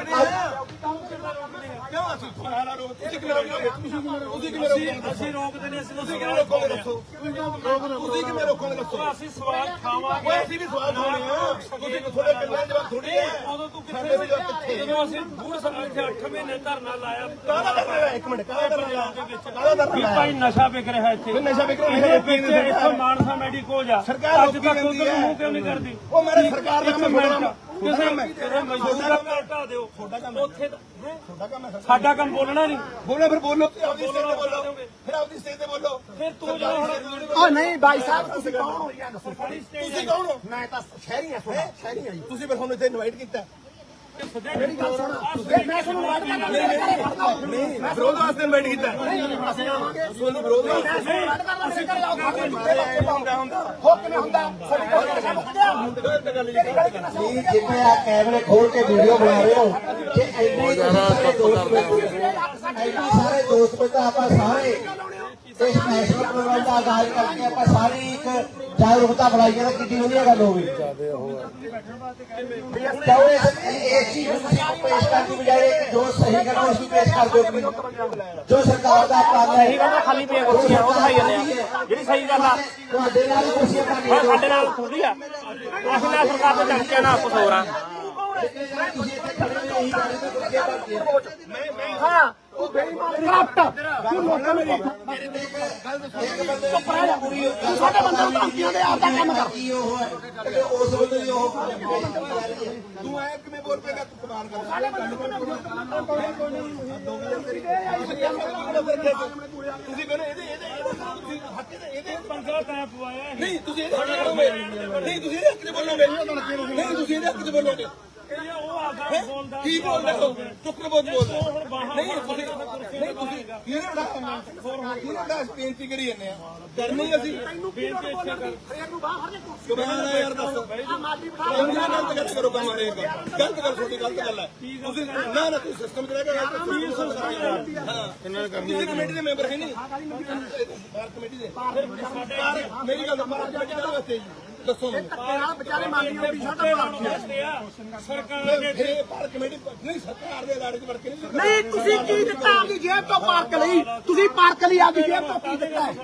ਰੋਕਦੇ ਆ। ਕਿਉਂ ਅਸੀਂ ਤੁਹਾਡਾ ਰੋਕ ਤੁਸੀਂ ਕਿਵੇਂ ਰੋਕੋਗੇ? ਤੁਸੀਂ ਕਿਵੇਂ ਰੋਕੋਗੇ? ਅਸੀਂ ਰੋਕਦੇ ਨਹੀਂ ਅਸੀਂ ਤੁਸੀਂ ਕਿਵੇਂ ਰੋਕੋਗੇ? ਦੱਸੋ। ਤੁਸੀਂ ਕਿਵੇਂ ਰੋਕੋਗੇ? ਦੱਸੋ। ਅਸੀਂ ਸਵਾਲ ਖਾਵਾਂਗੇ ਓਏ ਅਸੀਂ ਵੀ ਸਵਾਲ ਸੁਣਨੇ ਆ? ਤੁਸੀਂ ਥੋੜੇ ਕੰਨਾਂ ਜਵਾਬ ਥੋੜੀ ਹੈ ਉਦੋਂ ਤੂੰ ਸਾਡੇ ਵੀ ਜਵਾਬ ਕਿੱਥੇ ਕਿੱਥੇ? ਜਦੋਂ ਅਸੀਂ ਬੂੜ ਸਾਹਿਬ ਇੱਥੇ 8 ਮਹੀਨੇ ਧਰਨਾ ਲਾਇਆ ਕਾਹਦਾ ਧਰਨਾ ਲਾਇਆ? ਇੱਕ ਮਿੰਟ ਕਾਹਦਾ ਧਰਨਾ ਲਾਇਆ? ਕਾਹਦਾ ਧਰਨਾ ਵੀ ਲਾਇਆ? ਭਾਈ ਨਸ਼ਾ ਵਿਕ ਰਿਹਾ ਇੱਥੇ। ਵੀ ਨਸ਼ਾ ਵਿਕ ਰਿਹਾ, ਇੱਥੋਂ ਮਾਨਸਾ ਮੈਡੀਕੋਜ ਆ। ਸਰਕਾਰ ਅੱਜ ਤੱਕ ਉਧਰ। ਮੂੰਹ ਕਿਉਂ ਨਹੀਂ ਕਰਦੀ? ਉਹ ਮੇਰੇ ਸਰਕਾਰ ਦਾ ਕੰਮ ਥੋੜ੍ਹਾ ਕਿਸੇ ਕੰਮ ਹੈ। ਕਿਸੇ ਮਜ਼ਦੂਰ ਦਾ ਘਰ ਢਾਹ ਦਿਓ। ਤੁਹਾਡਾ ਕੰਮ ਹੈ। ਉੱਥੇ ਤਾਂ- ਹੈਂ? ਤੁਹਾਡਾ ਕੰਮ ਹੈ ਸਾਡਾ ਕੰਮ ਬੋਲਣਾ ਨਹੀਂ। ਬੋਲੋ ਫਿਰ ਬੋਲੋ। ਤੇ ਆਪਣੀ ਸਟੇਜ ਤੇ ਬੋਲੋ। ਫਿਰ ਆਪਣੀ ਸਟੇਜ ਤੇ ਬੋਲੋ। ਫਿਰ ਤੂੰ ਜਦੋਂ ਹੁਣ ਓ ਨਹੀਂ ਬਾਈ ਸਾਹਿਬ ਤੁਸੀਂ ਕੌਣ ਹੋ? ਤੁਸੀਂ ਕੌਣ ਹੋ? ਮੈਂ ਤਾਂ ਸ਼ਹਿਰੀ ਹਾਂ ਸ਼ਹਿਰੀ ਹਾਂ ਜੀ। ਤੁਸੀਂ ਫਿਰ ਸਾਨੂੰ ਇੱਥੇ ਇਨਵਾਈਟ ਕੀਤਾ। ਮੇਰੀ ਗੱਲ ਸੁਣ। ਮੈਂ ਤੁਹਾਨੂੰ ਨਹੀਂ ਵਿਰੋਧ ਵਾਸਤੇ ਕੀਤਾ। ਅਸੀਂ ਆਵਾਂਗੇ। ਤੁਹਾਨੂੰ ਵਿਰੋਧ ਵਾਸਤੇ ਹੁੰਦਾ ਹੁੰਦਾ। ਹੁੰਦਾ। ਸਾਡੀ ਕੋਈ ਨਸ਼ਾ ਆ। ਕੈਮਰੇ ਖੋਲ ਕੇ ਵੀਡੀਓ ਬਣਾ ਰਹੇ ਹੋ ਐਨੇ ਸਾਰੇ ਦੋਸਤ ਬੈਠਾ। ਆਪਾਂ ਸਾਰੇ। ਇਸ ਨੈਸ਼ਨਲ ਪ੍ਰੋਗਰਾਮ ਦਾ ਆਗਾਜ਼ ਕਰਕੇ ਆਪਾਂ ਸਾਰੇ ਇੱਕ ਜਾਗਰੂਕਤਾ ਫੈਲਾਈਏ ਤਾਂ ਕਿੰਨੀ ਵਧੀਆ ਗੱਲ ਹੋਵੇ ਕਿਉਂ ਇਸ ਇਸ ਚੀਜ਼ ਨੂੰ ਤੁਸੀਂ ਪੇਸ਼ ਕਰਨ ਦੀ ਬਜਾਏ ਕਿ ਜੋ ਸਹੀ ਗੱਲ ਹੈ ਉਸ ਨੂੰ ਪੇਸ਼ ਕਰ ਦਿਓ। ਜੋ। ਸਰਕਾਰ ਦਾ ਪਲਾਨ ਹੈ ਸਹੀ ਗੱਲ ਖਾਲੀ ਪਈਆਂ ਕੁਰਸੀਆਂ ਉਹ ਦਿਖਾਈ ਜਾਂਦੇ ਆ। ਜਿਹੜੀ ਸਹੀ ਗੱਲ ਆ। ਤੁਹਾਡੇ ਨਾਲ ਕੁਰਸੀਆਂ ਖਾਲੀ ਸਾਡੇ ਨਾਲ ਥੋੜੀ ਆ। ਅਸੀਂ ਨਾਲ ਸਰਕਾਰ ਤੇ ਚੜ ਕੇ ਨਾ ਕੁਝ ਹੋਰ ਆ ਤੁਸੀਂ ਇੱਥੇ ਖੜੇ ਹੋ ਇਹੀ ਗੱਲ ਤੇ ਕੁਰਸੀਆਂ ਭਰਦੀਆਂ ਹਾਂ। ਤੂੰ ਬੇਈਮਾਨ ਕਰਪਟ ਤੂੰ ਲੋਕਾਂ ਨੂੰ ਚੁੱਪ ਰਹਿ ਜਾ। ਤੂੰ ਸਾਡੇ ਬੰਦੇ ਨੂੰ ਧਮਕੀਆਂ ਦੇ ਆਪਦਾ ਕੰਮ ਕਰ। ਕੀ ਉਹ ਹੈ? ਤੇ ਉਸ ਵੇਲੇ ਵੀ ਉਹ ਤੂੰ ਐ ਕਿਵੇਂ ਬੋਲ ਪੇਗਾ ਤੂੰ ਕਮਾਲ ਕਰ ਸਾਡੇ ਬੰਦੇ ਨੂੰ। ਤੁਸੀਂ ਕਹਿੰਦੇ ਇਹਦੇ ਇਹਦੇ ਹੱਕ ਦੇ ਇਹਦੇ ਪੰਗਾ ਤੈਂ ਪਵਾਇਆ ਨਹੀਂ ਤੁਸੀਂ ਇਹਦੇ ਨਹੀਂ ਤੁਸੀਂ ਇਹਦੇ ਹੱਕ 'ਚ ਬੋਲੋਗੇ। ਨਹੀਂ ਤੁਸੀਂ ਇਹਦੇ ਹੱਕ 'ਚ ਬੋਲੋਗੇ ਇਹ ਉਹ ਆਦਾ ਬੋਲਦਾ ਕੀ ਬੋਲਦੇ? ਹੋ ਕੇ ਬੋਲ ਬੋਲਦਾ। ਨਹੀਂ ਤੁਸੀਂ ਨਹੀਂ ਤੁਸੀਂ ਕਿਹਨੇ ਬੜਾ ਕਿਹਨੇ ਬੜਾ ਬੇਨਤੀ ਕਰੀ ਜਾਂਦੇ ਆ। ਕਰਨੀ ਅਸੀਂ। ਬੇਨਤੀ ਇੱਥੇ ਕਰ ਹਰੇਕ ਨੂੰ ਬਾਹਰ ਦੇ ਕੁਰਸੀ ਕਮਾਲ ਹੈ ਯਾਰ ਦੱਸ। ਆ ਮਾਲੀ ਬਿਠਾ ਨਾਲ ਗਲਤ ਕਰੋ ਕੰਮ ਹਰੇਕ ਗਲਤ ਗੱਲ ਤੁਹਾਡੀ ਗਲਤ ਗੱਲ ਹੈ। ਤੁਸੀਂ ਨਾ ਨਾ ਤੁਸੀਂ ਸਿਸਟਮ ਚ ਰਹਿ ਕੇ ਗਲਤ ਸਿਸਟਮ ਹਾਂ। ਇਹਨਾਂ ਨੇ ਕਰਨੀ ਤੁਸੀਂ ਕਮੇਟੀ ਦੇ ਮੈਂਬਰ ਹੈ ਨਹੀਂ। ਬਾਰ ਕਮੇਟੀ ਦੇ। ਬਾਹਰ- ਮੇਰੀ ਗੱਲ ਬਾਰ ਕਮੇਟੀ ਦੇ ਵਾਸਤੇ ਜੀ। ਦੱਸੋ ਮੈਨੂੰ। ਵਿਚਾਰੇ ਮਾਲੀ ਨੂੰ ਟੀ-ਸ਼ਰਟਾਂ ਪਾ ਰੱਖੀਆਂ ਸਰਕਾਰ ਨੇ ਫਿਰ ਇਹ ਬਾਰ ਕਮੇਟੀ ਨਹੀਂ ਸਰਕਾਰ ਦੇ ਲਾੜੇ ਚ ਵੜ ਕੇ ਨਹੀਂ ਨਹੀਂ ਤੁਸੀਂ ਕੀ ਦਿੱਤਾ ਆਪਦੀ ਜੇਬ ਤੋਂ ਪਾਰਕ ਲਈ ਤੁਸੀਂ ਪਾਰਕ ਲਈ ਆਪਦੀ ਜੇਬ ਤੋਂ ਕੀ ਦਿੱਤਾ ਹੈ?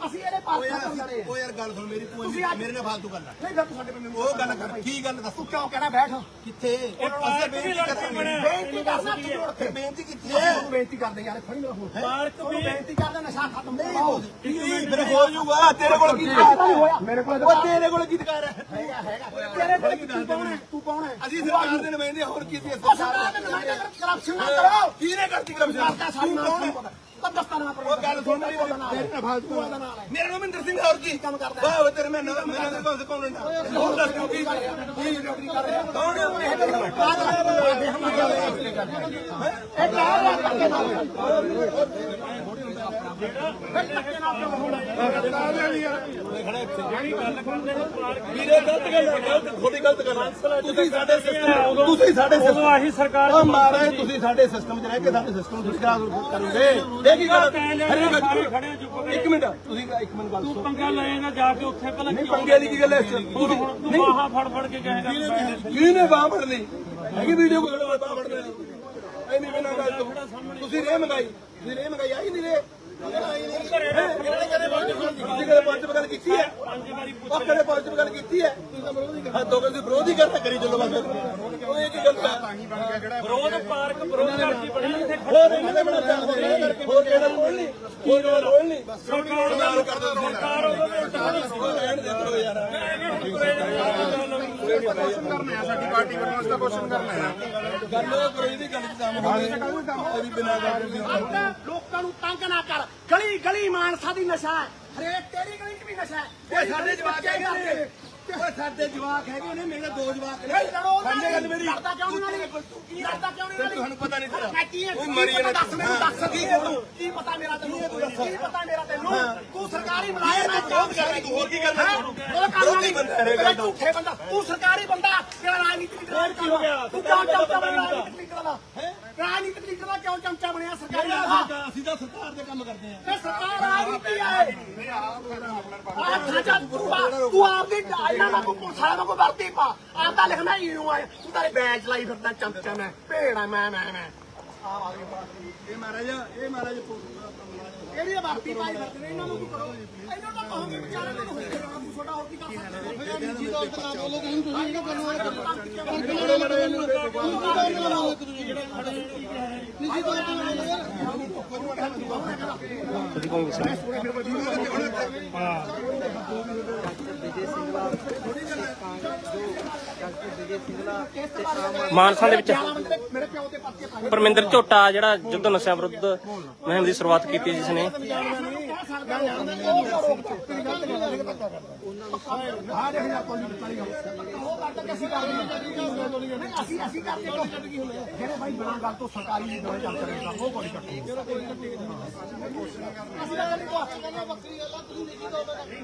ਅਸੀਂ ਇਹਦੇ ਪਾਰਕ ਤੋਂ ਲੜੇ ਉਹ ਯਾਰ ਗੱਲ ਸੁਣ ਮੇਰੀ ਤੂੰ ਤੁਸੀਂ ਅੱਜ- ਮੇਰੇ ਨਾਲ ਫालतू ਗੱਲ ਨਹੀਂ ਫਿਰ ਤੂੰ ਸਾਡੇ ਬੰਦੇ ਨੂੰ ਉਹ ਗੱਲ ਕਰ ਕੀ ਗੱਲ ਦੱਸ? ਤੂੰ ਕਿਉਂ ਕਹਿਣਾ ਬੈਠ। ਕਿੱਥੇ? ਵੀ ਲੜਕੇ ਬਣੇ। ਬੇਨਤੀ ਕਰਨਾ ਕਿ ਜੋੜ ਕੇ। ਬੇਨਤੀ ਕੀਤੀ ਹੈ ਤੂੰ ਬੇਨਤੀ ਕਰਦੇ ਯਾਰ ਫੜੀ ਮੇਰਾ ਫੋਨ ਪਾਰਕ ਤੁਹਾਨੂੰ ਵੀ ਬੇਨਤੀ ਕਰਦੇ ਨਸ਼ਾ ਖਤਮ ਕਰਵਾਓ ਕੀ ਫਿਰ ਹੋ ਜਾਊਗਾ? ਤੇਰੇ ਕੋਲ ਕੀ ਤਾਂ ਨਹੀਂ ਹੋਇਆ। ਮੇਰੇ ਕੋਲ ਉਹ ਤੇਰੇ ਕੋਲ ਕੀ ਅਧਿਕਾਰ ਹੈ ਤੇਰੇ ਕੋਲ ਕੀ ਤੂੰ ਕੌਣ ਹੈ? ਤੂੰ ਕੌਣ ਹੈ? ਅਸੀਂ ਸਰਕਾਰ ਦੇ ਨੁਮਾਇੰਦੇ ਹੋਰ ਕੀ ਸੀ ਉਹ ਸਰਕਾਰ ਦੇ ਨੁਮਾਇੰਦੇ ਕਰਪਸ਼ਨ ਨਾ ਕਰੋ। ਕਰਮਚਾਰੀ ਕਰਦਾ ਸਾਡੀ ਮਾਂ ਨੂੰ ਪਤਾ ਉਹ ਗੱਲ ਸੁਣ ਮੇਰੀ ਨਾਲ ਹੈ ਨਾਮ ਮਹਿੰਦਰ ਸਿੰਘ ਹੋਰ ਕੀ? ਕੰਮ ਕਰਦਾ। ਵਾਹ ਤੇਰੇ ਮੈਂ ਮੇਰਾ ਨਾਮ ਕੌਣ ਕੌਣ ਹੈ ਹੋਰ ਦੱਸ ਕਿਉਂ ਕੀ? ਕੀ ਨੌਕਰੀ ਕਰ ਰਿਹਾ। ਕੌਣ ਹੈ? ਉਹ ਇਹ ਕਹਿ ਰਿਹਾ ਧੱਕੇ ਨਾਲ ਵੀਰੇ ਗਲਤ ਗੱਲ ਹੈ ਗਲਤ ਥੋੜੀ ਗਲਤ ਗੱਲ ਹੈ ਤੁਸੀਂ ਸਾਡੇ ਸਿਸਟਮ ਤੁਸੀਂ ਸਾਡੇ ਸਿਸਟਮ ਆਹੀ ਸਰਕਾਰ ਉਹ ਮਹਾਰਾਜ ਤੁਸੀਂ ਸਾਡੇ ਸਿਸਟਮ 'ਚ ਰਹਿ ਕੇ ਸਾਡੇ ਸਿਸਟਮ ਨੂੰ ਖਰਾਬ ਕਰੋਗੇ ਇਹ ਕੀ ਗੱਲ ਸਾਰੇ ਇੱਕ ਮਿੰਟ ਤੁਸੀਂ ਇੱਕ ਮਿੰਟ ਗੱਲ ਤੂੰ ਪੰਗਾ ਲਏਗਾ ਜਾ ਕੇ ਉੱਥੇ ਪਹਿਲਾਂ ਨਹੀਂ ਪੰਗੇ ਦੀ ਕੀ ਗੱਲ ਹੈ ਤੁਸੀਂ ਹੁਣ ਤੂੰ ਬਾਹਾਂ ਫੜ ਫੜ ਕੇ ਕਹੇਗਾ ਕਿਹਨੇ ਬਾਹ ਫੜ ਲਈ ਹੈਗੀ ਵੀਡੀਓ ਕੋਲ ਬਾਹ ਫੜ ਲਈ ਐਨੀ ਬਿਨਾਂ ਗੱਲ ਤੁਸੀਂ ਰੇ ਮੰਗਾਈ, ਤੁਸੀਂ ਰੇ ਮੰਗਾਈ, ਆਈ ਨਹੀਂ ਰੇ ਵਿਰੋਧ ਹੀ ਕਰਨਾ ਕਰੀ ਚੱਲੋ ਬਸ ਉਹ ਇਹ ਕੀ ਗੱਲ ਹੈ ਵਿਰੋਧ ਪਾਰਕ ਵਿਰੋਧ ਕਰਦੀ ਬਣੀ ਇੱਥੇ ਹੋਰ ਇਹਨਾਂ ਦੇ ਬਣਾ ਹੋਰ ਕਿਹੜਾ ਲੋੜ ਨਹੀਂ। ਹੋਰ ਕਿਹੜਾ ਲੋੜ ਨਹੀਂ ਸਰਕਾਰ ਨਾਲ ਕਰ ਦੋ ਤੁਸੀਂ ਸਰਕਾਰ ਉਹਦੇ ਵਿੱਚ ਨਹੀਂ ਸੀ। ਉਹ ਰਹਿਣ ਦੇ ਕਰੋ ਯਾਰ ਗੱਲ ਉਹ ਕੋਈ ਦੀ ਗੱਲ ਦਮ ਹੋਵੇ। ਉਹਦੀ ਬਿਨਾਂ ਗੱਲ ਨਹੀਂ ਲੋਕਾਂ ਨੂੰ ਤੰਗ ਨਾ ਕਰ। ਗਲੀ ਗਲੀ ਮਾਨਸਾ ਦੀ ਨਸ਼ਾ ਹੈ। ਹਰੇਕ ਤੇਰੀ ਗਲੀ 'ਚ ਵੀ ਨਸ਼ਾ ਹੈ। ਓਏ ਸਾਡੇ ਜਵਾਕ ਹੈਗੇ ਨੇ। ਓਏ ਸਾਡੇ ਜਵਾਕ ਹੈਗੇ ਨੇ ਮੇਰੇ ਦੋ ਜਵਾਕ ਨੇ। ਲੜੋ ਨਾ ਸਮਝੇ ਗੱਲ ਮੇਰੀ। ਲੜਦਾ ਕਿਉਂ ਨਹੀਂ ਨਾਲੀ ਲੜਦਾ ਤੁਹਾਨੂੰ ਪਤਾ ਨਹੀਂ ਤੇਰਾ। ਕੀ ਮਰੀ ਜਾਣਾ ਦੱਸ ਮੈਨੂੰ ਦੱਸ ਕੀ ਤੂੰ ਕੀ ਪਤਾ ਮੇਰਾ ਤੈਨੂੰ? ਕੀ ਪਤਾ ਮੇਰਾ ਤੈਨੂੰ? ਤੂੰ ਸਰਕਾਰੀ ਮੁਲਾਜ਼ਮ ਹੈ ਵਿਰੋਧ ਕਰ ਤੂੰ ਹੋਰ ਕੀ ਕਰਨਾ? ਉਹ ਕੰਮ ਨਹੀਂ। ਬੰਦਾ ਹੈ ਤੇਰਾ ਝੂਠੇ ਬੰਦਾ। ਤੂੰ ਸਰਕਾਰੀ ਬੰਦਾ ਤੇਰਾ ਲੀਡਰ ਕੀ ਹੋ ਗਿਆ? ਤੂੰ ਕਿਉਂ ਰਾਜਨੀਤਿਕ ਲੀਡਰ ਦਾ ਰਾਜਨੀਤਿਕ ਲੀਡਰ ਦਾ ਕਿਉਂ ਚਮਚਾ ਬਣਿਆ ਸਰਕਾਰੀ ਸਰਕਾਰ ਅਸੀਂ ਤਾਂ ਸਰਕਾਰ ਦੇ ਕੰਮ ਕਰਦੇ ਆ ਤੇ ਸਰਕਾਰ ਆ ਕੀ ਆਏ ਆਹ ਜਾ ਤੂੰ ਆ- ਤੂੰ ਆਪਦੀ ਇਹਨਾਂ ਦਾ ਕੋਈ ਪੁਲਿਸਾਂ ਦਾ ਕੋਈ ਵਰਤੀ ਪਾ ਆਪਦਾ ਲਿਖਣਾ ਇਹਨੂੰ ਆਏ ਤੂੰ ਤਾਂ ਬੈਚ ਲਾਈ ਫਿਰਦਾ ਚਮਚਾ ਮੈਂ ਭੇੜਾ ਮੈਂ ਮੈਂ ਮੈਂ ਇਹ ਮਹਾਰਾਜ ਇਹ ਮਹਾਰਾਜ ਕਿਹੜੀ ਵਰਤੀ ਪਾਈ ਫਿਰਦੇ ਨੇ ਇਹਨਾਂ ਨੂੰ ਕੀ ਕਰੋ ਇਹਨਾਂ ਨੂੰ ਕਹੋਗੇ ਵਿਚਾਰੇ ਨੂੰ ਹੋਈ ਕਰਾਉਣਾ ਤੂੰ ਛੋਟਾ ਹੋਰ ਕੀ ਕਰ ਸਕਦਾ ਨਿੱਜੀ ਤੌਰ ਤੇ ਨਾ ਬੋਲੋ ਤੁਸੀਂ ਤੁਸੀਂ ਇਹ ਨਿੱਜੀ ਤੌਰ ਤੇ ਨਾ ਬੋਲੋ ਮਾਨਸਾ ਦੇ ਵਿੱਚ ਮੇਰੇ ਮਾਨਸਾ ਦੇ ਵਿੱਚ ਪਰਮਿੰਦਰ ਝੋਟਾ ਜਿਹੜਾ ਯੁੱਧ ਨਸ਼ਿਆਂ ਵਿਰੁੱਧ ਮੁਹਿੰਮ ਦੀ ਸ਼ੁਰੂਆਤ ਕੀਤੀ ਜਿਸ ਨੇ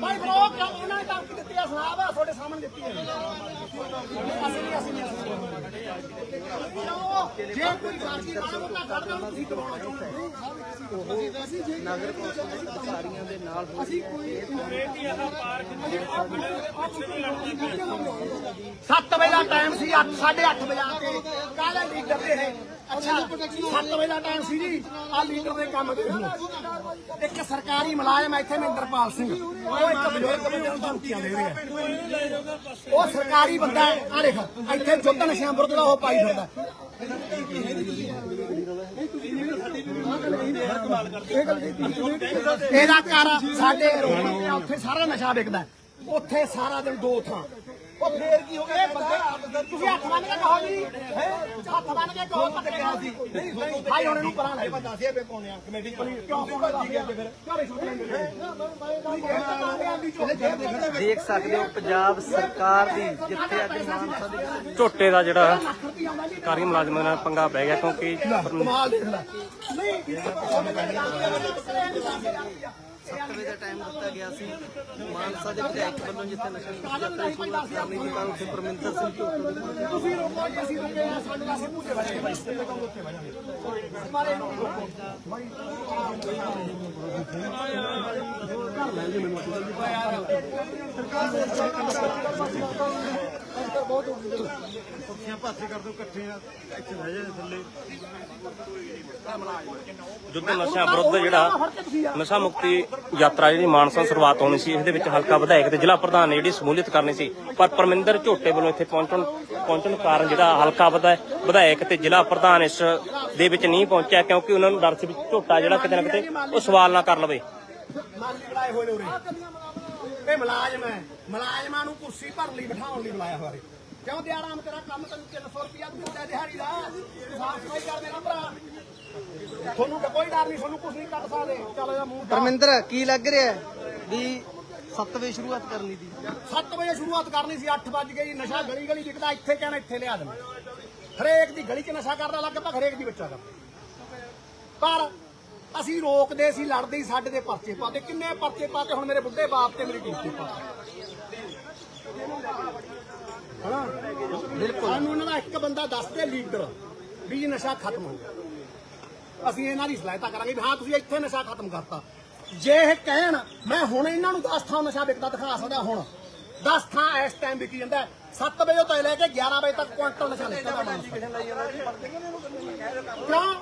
ਭਾਈ ਬਰੋ ਉਹਨਾਂ ਨੇ ਤਾਂ ਦਿੱਤੀ ਆ ਸਲਾਹ ਆ ਤੁਹਾਡੇ ਸਾਹਮਣੇ ਦਿੱਤੀ ਹੈ ਅਸੀਂ ਜੇ ਕੋਈ ਸਾਡੀ ਮਾਂ ਤਾਂ ਕੱਢ ਦੋ ਤੁਸੀਂ ਦਬਾਉਣਾ ਚਾਹੁੰਦੇ ਅਸੀਂ ਜੇ ਨਗਰ ਕੌਂਸਲ ਅਧਿਕਾਰੀਆਂ ਦੇ ਨਾਲ ਅਸੀਂ ਕੋਈ 7 ਵਜੇ ਦਾ ਟਾਈਮ ਸੀ 8 8:30 ਵਜੇ ਆ ਕੇ ਕਾਹਦਾ ਲੀਡਰ ਦੇ ਹੈ ਅੱਛਾ 7 ਵਜੇ ਦਾ ਟਾਈਮ ਸੀ ਜੀ। ਆ ਲੀਡਰ ਦੇ ਕੰਮ ਦੇ ਇੱਕ ਸਰਕਾਰੀ ਮੁਲਾਜ਼ਮ ਹੈ ਇੱਥੇ ਮਹਿੰਦਰਪਾਲ ਸਿੰਘ। ਉਹ ਇੱਕ ਬਜ਼ੁਰਗ ਬੰਦੇ ਧਮਕੀਆਂ ਦੇ ਰਿਹਾ। ਉਹ ਸਰਕਾਰੀ ਬੰਦਾ ਆ ਦੇਖ, ਇੱਥੇ ਜੁੱਧ ਨਸ਼ਿਆਂ ਦਾ ਉਹ ਪਾਈ ਫਿਰਦਾ। ਇਹਦਾ ਘਰ ਸਾਡੇ ਰੋਡ ਤੇ ਉੱਥੇ ਸਾਰਾ ਨਸ਼ਾ ਵਿਕਦਾ ਉੱਥੇ ਸਾਰਾ ਦਿਨ ਦੋ ਥਾਂ। ਉਹ ਫੇਰ ਕੀ ਹੋ ਗਿਆ? ਇਹ ਬੰਦੇ ਤੁਸੀਂ ਹੱਥ ਬੰਨ ਕੇ ਕਹੋ ਜੀ। ਹੈਂ? ਹੱਥ ਬੰਨ ਕੇ ਕਹੋ ਤਾਂ ਗਿਆ ਸੀ? ਭਾਈ ਹੁਣ ਇਹਨੂੰ ਪਰਾਂ ਲੈ ਬੰਦਾ ਸੀ ਬੇ ਪਾਉਣੇ ਆ ਕਮੇਟੀ ਕਿਉਂ? ਪਾਉਂਦਾ ਦੱਸ ਗਿਆ ਫਿਰ। ਘਰੇ ਸੁੱਟ ਲੈਂਦੇ ਦੇਖ ਸਕਦੇ ਹੋ ਪੰਜਾਬ ਸਰਕਾਰ ਦੀ ਜਿੱਥੇ ਅੱਜ ਮਾਨਸਾ ਦੇ ਝੋਟੇ ਦਾ ਜਿਹੜਾ ਸਰਕਾਰੀ ਮੁਲਾਜ਼ਮਾਂ ਨਾਲ ਪੰਗਾ ਪੈ ਗਿਆ ਕਿਉਂਕਿ ਪਰਮ- ਕਮਾਲ ਦੇਖ ਲੈ। ਨਹੀਂ 7 ਵਜੇ ਦਾ ਟਾਈਮ ਦਿੱਤਾ ਗਿਆ ਸੀ। ਮਾਨਸਾ ਦੇ ਵਿਧਾਇਕ ਵੱਲੋਂ ਜਿੱਥੇ ਨਸ਼ਾ ਸੀ ਤਾਂ ਉੱਥੇ ਪਰਮਿੰਦਰ ਸਿੰਘ ਦੇ ਤੁਸੀਂ ਰੋਕੋ ਜੀ ਅਸੀਂ ਰੁਕੇ ਆ ਸਾਡੇ ਨਾਲ ਤੇ ਵਜੇ ਭਾਈ ਤੇ ਕੰਮ ਉੱਤੇ ਵਜਾਂਗੇ ਮਾਰੇ ਨੂੰ ਰੋਕੋ ਭਾਈ ਯੁੱਧ ਨਸ਼ਿਆਂ ਵਿਰੁੱਧ ਜਿਹੜਾ ਨਸ਼ਾ ਮੁਕਤੀ ਯਾਤਰਾ ਜਿਹੜੀ ਮਾਨਸਾ ਸ਼ੁਰੂਆਤ ਹੋਣੀ ਸੀ ਇਸ ਦੇ ਵਿੱਚ ਹਲਕਾ ਵਿਧਾਇਕ ਤੇ ਜ਼ਿਲ੍ਹਾ ਪ੍ਰਧਾਨ ਨੇ ਜਿਹੜੀ ਸਮੂਲੀਅਤ ਕਰਨੀ ਸੀ। ਪਰ ਪਰਮਿੰਦਰ ਝੋਟੇ ਵੱਲੋਂ ਇੱਥੇ ਪਹੁੰਚਣ ਪਹੁੰਚਣ ਕਾਰਨ ਜਿਹੜਾ ਹਲਕਾ ਵਿਧਾ- ਵਿਧਾਇਕ ਤੇ ਜ਼ਿਲ੍ਹਾ ਪ੍ਰਧਾਨ ਇਸ ਦੇ ਵਿੱਚ ਨਹੀਂ ਪਹੁੰਚਿਆ ਕਿਉਂਕਿ ਉਹਨਾਂ ਨੂੰ ਡਰ ਸੀ ਵੀ ਝੋਟਾ ਜਿਹੜਾ ਕਿਤੇ ਨਾ ਕਿਤੇ ਉਹ ਸਵਾਲ ਨਾ ਕਰ ਲਵੇ। ਮਾਲੀ ਬੁਲਾਏ ਹੋਏ ਨੇ ਉਰੇ। ਇਹ ਮੁਲਾਜ਼ਮ ਹੈ। ਮੁਲਾਜ਼ਮਾਂ ਨੂੰ ਕੁਰਸੀ ਭਰਨ ਲਈ ਬਿਠਾਉਣ ਲਈ ਬੁਲਾਇਆ ਹੋਇਆ ਕਿਉਂ ਦਿਆਰਾਮ ਤੇਰਾ ਕੰਮ ਤੈਨੂੰ 300 ਰੁਪਿਆ ਦਿੰਦਾ ਦਿਹਾੜੀ ਦਾ? ਸਾਫ਼ ਸਫ਼ਾਈ ਕਰ ਦੇਣਾ ਭਰਾ। ਤੁਹਾਨੂੰ ਕੋਈ ਡਰ ਨਹੀਂ ਤੁਹਾਨੂੰ ਕੁਝ ਨਹੀਂ ਕੱਟ ਸਕਦੇ। ਚੱਲ ਜਾ ਮੂੰਹ। ਪਰਮਿੰਦਰ ਕੀ ਲੱਗ ਰਿਹਾ ਵੀ 7 ਵਜੇ ਸ਼ੁਰੂਆਤ ਕਰਨੀ ਸੀ? 7 ਵਜੇ ਸ਼ੁਰੂਆਤ ਕਰਨੀ ਸੀ 8 ਵੱਜ ਗਈ ਨਸ਼ਾ ਗਲੀ ਗਲੀ ਵਿਕਦਾ ਇੱਥੇ ਕਹਿਣਾ ਇੱਥੇ ਲਿਆ ਦੇਣਾ। ਹਰੇਕ ਦੀ ਗਲੀ 'ਚ ਨਸ਼ਾ ਕਰਦਾ ਲਗਭਗ ਹਰੇਕ ਦੀ ਬੱਚਾ ਦਾ ਪਰ ਅਸੀਂ ਰੋਕਦੇ ਸੀ ਲੜਦੇ ਸੀ ਸਾਡੇ ਦੇ ਪਰਚੇ ਪਾਤੇ ਕਿੰਨੇ ਪਰਚੇ ਪਾਤੇ ਹੁਣ ਮੇਰੇ ਬੁੱਢੇ ਬਾਪ ਤੇ ਮੇਰੀ ਟੀਚੇ ਪਾਤੇ ਹਣਾ ਬਿਲਕੁਲ। ਸਾਨੂੰ ਇਹਨਾਂ ਦਾ ਇੱਕ ਬੰਦਾ ਦੱਸ ਦੇ ਲੀਡਰ ਵੀ ਇਹ ਨਸ਼ਾ ਖਤਮ ਹੋ ਗਿਆ। ਅਸੀਂ ਇਹਨਾਂ ਦੀ ਸਹਾਇਤਾ ਕਰਾਂਗੇ ਵੀ ਹਾਂ ਤੁਸੀਂ ਇੱਥੇ ਨਸ਼ਾ ਖਤਮ ਕਰਤਾ। ਜੇ ਇਹ ਕਹਿਣ ਮੈਂ ਹੁਣ ਇਹਨਾਂ ਨੂੰ 10 ਥਾਂ ਨਸ਼ਾ ਵਿਕਦਾ ਦਿਖਾ ਸਕਦਾ ਹੁਣ। 10 ਥਾਂ ਇਸ ਟਾਈਮ ਵਿਕੀ ਜਾਂਦਾ। 7 ਵਜੇ ਤੋਂ ਲੈ ਕੇ 11 ਵਜੇ ਤੱਕ ਕੁਆਂਟਲ ਨਸ਼ਾ ਨਿਕਲਦਾ ਕਿਉਂ?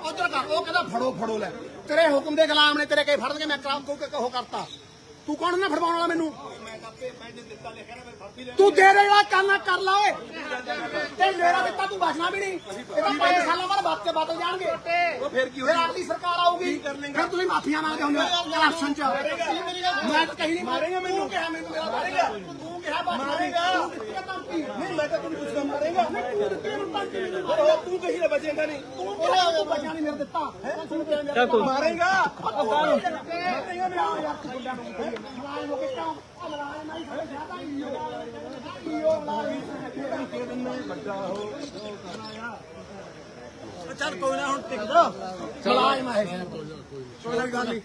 ਉਧਰ ਕਰ, ਉਹ ਕਹਿੰਦਾ ਫੜੋ ਫੜੋ ਲੈ। ਤੇਰੇ ਹੁਕਮ ਦੇ ਗੁਲਾਮ ਨੇ, ਤੇਰੇ ਕਈ ਫੜ ਕੇ ਮੈਂ ਕਰਾਮ ਕੋ ਕੇ ਕਹੋ ਕਰਤਾ? ਤੂੰ ਕੌਣ ਨਾ ਫੜਵਾਉਣ ਵਾਲਾ ਮੈਨੂੰ? ਤੂੰ ਦੇ ਦੇਗਾ ਕੰਨ ਕਰ ਲਾ ਓਏ। ਤੇ ਮੇਰਾ ਦਿੱਤਾ ਤੂੰ ਬਚਣਾ ਵੀ ਨਹੀਂ। ਇਹ ਤਾਂ ਪੰਜ ਸਾਲਾਂ ਬਾਅਦ ਬਾਤ ਤੇ ਬਦਲ ਜਾਣਗੇ। ਉਹ ਫਿਰ ਕੀ ਹੋਇਆ ਅਗਲੀ ਸਰਕਾਰ ਆਊਗੀ। ਫਿਰ ਤੁਸੀਂ ਮਾਫੀਆਂ ਮੰਗਦੇ ਹੁੰਦੇ ਹੋ ਇਲੈਕਸ਼ਨ ਚ। ਮੈਂ ਤਾਂ ਕਹੀ ਨਹੀਂ ਮਾਰੇਗਾ। ਮੈਨੂੰ ਕਿਹਾ ਮੈਨੂੰ ਮੇਰਾ ਮਾਰੇਗਾ ਤੂੰ ਕਿਹਾ ਬਸ ਮਾਰੇਗਾ। ਨਹੀਂ ਮੈਂ ਤਾਂ ਤੈਨੂੰ ਪੁੱਛਦਾ ਮਾਰੇਗਾ। ਤੂੰ ਕਹੀ ਨਾ ਬਚੇਗਾ ਨਹੀਂ। ਤੂੰ ਕਿਹਾ ਤੂੰ ਬਚਾ ਨਹੀਂ ਮੇਰੇ ਦਿੱਤਾ। ਤੂੰ ਕਿਹਾ ਮੇਰਾ ਮਾਰੇਗਾ। ਚੱਲ ਕੋਈ ਨਾ ਹੁਣ ਟਿਕ ਜਾ ਮਲਾਜ ਹੈ ਕੋਈ ਗੱਲ ਨਹੀਂ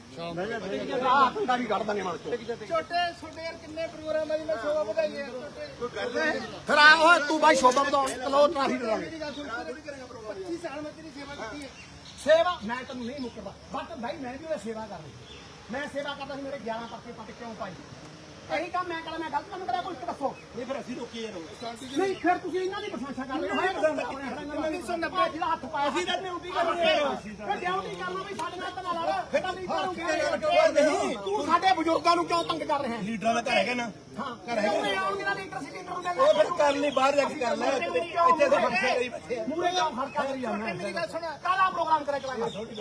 ਆਹ ਪੰਗਾ ਵੀ ਕੱਢ ਦਨੇ ਮਨ ਚੋਂ ਛੋਟੇ ਛੋਟੇ ਯਾਰ ਕਿੰਨੇ ਪ੍ਰੋਗਰਾਮ ਆ ਜੀ ਸ਼ੋਭਾ ਵਧਾਈ ਹੈ ਫਿਰ ਆ ਓਏ ਤੂੰ ਬਾਈ ਸ਼ੋਭਾ ਵਧਾਉਣ ਕਲੋ ਟਰਾਫੀ ਦੇਵਾਂਗੇ 25 ਸਾਲ ਮੈਂ ਤੇਰੀ ਸੇਵਾ ਕੀਤੀ ਹੈ ਸੇਵਾ ਮੈਂ ਤੈਨੂੰ ਨਹੀਂ ਮੁੱਕਰਦਾ। ਬਟ ਭਾਈ, ਮੈਂ ਵੀ ਉਹ ਸੇਵਾ ਕਰਨੀ ਮੈਂ ਸੇਵਾ ਕਰਦਾ ਸੀ ਮੇਰੇ 11 ਪਰਚੇ ਪੱਟ ਕਿਉਂ ਪਾਈ। ਇਹੀ ਕੰਮ ਮੈਂ ਕਰਾਂ ਮੈਂ ਗਲਤ ਕੰਮ ਕਰਿਆ ਕੋਈ ਦੱਸੋ। ਨਹੀਂ ਫਿਰ ਅਸੀਂ ਰੋਕੀ ਯਾਰ ਨਹੀਂ ਫਿਰ ਤੁਸੀਂ ਇਹਨਾਂ ਦੀ ਪ੍ਰਸ਼ੰਸਾ ਕਰ ਰਹੇ ਹੋ ਮੈਂ ਪਿਆ ਜਿਹੜਾ ਹੱਥ ਪਾਇਆ ਅਸੀਂ ਤਾਂ ਡਿਊਟੀ ਕਰ ਰਹੇ ਹਾਂ। ਫਿਰ ਡਿਊਟੀ ਕਰਨਾ ਵੀ ਸਾਡੇ ਨਾਲ ਤਾਂ ਲੜ ਫਿਰ ਤਾਂ ਨਹੀਂ ਤੂੰ ਸਾਡੇ ਬਜ਼ੁਰਗਾਂ ਨੂੰ ਕਿਉਂ ਤੰਗ ਕਰ ਰਿਹਾ? ਹੈ ਲੀਡਰਾਂ ਦਾ ਘਰ ਹੈਗਾ ਨਾ। ਹਾਂ ਘਰ ਹੈਗਾ ਆਉਣਗੇ ਨਾ ਲੀਡਰ ਸੀ ਲੀਡਰ ਹੁੰਦੇ ਉਹ ਫਿਰ ਕਰ ਨਹੀਂ ਬਾਹਰ ਜਾ ਕੇ ਕਰ ਲੈ। ਇੱਥੇ ਤਾਂ ਫੰਕਸ਼ਨ ਕਰੀ ਬੈਠੇ ਮੂਰੇ ਕਿਉਂ ਖੜਕਾ ਕਰੀ ਜਾਂਦਾ ਮੇਰੀ ਗੱਲ ਸੁਣ। ਕਾਲਾ ਪ੍ਰੋਗਰਾਮ ਕਰਿਆ ਕਰਾਂਗੇ?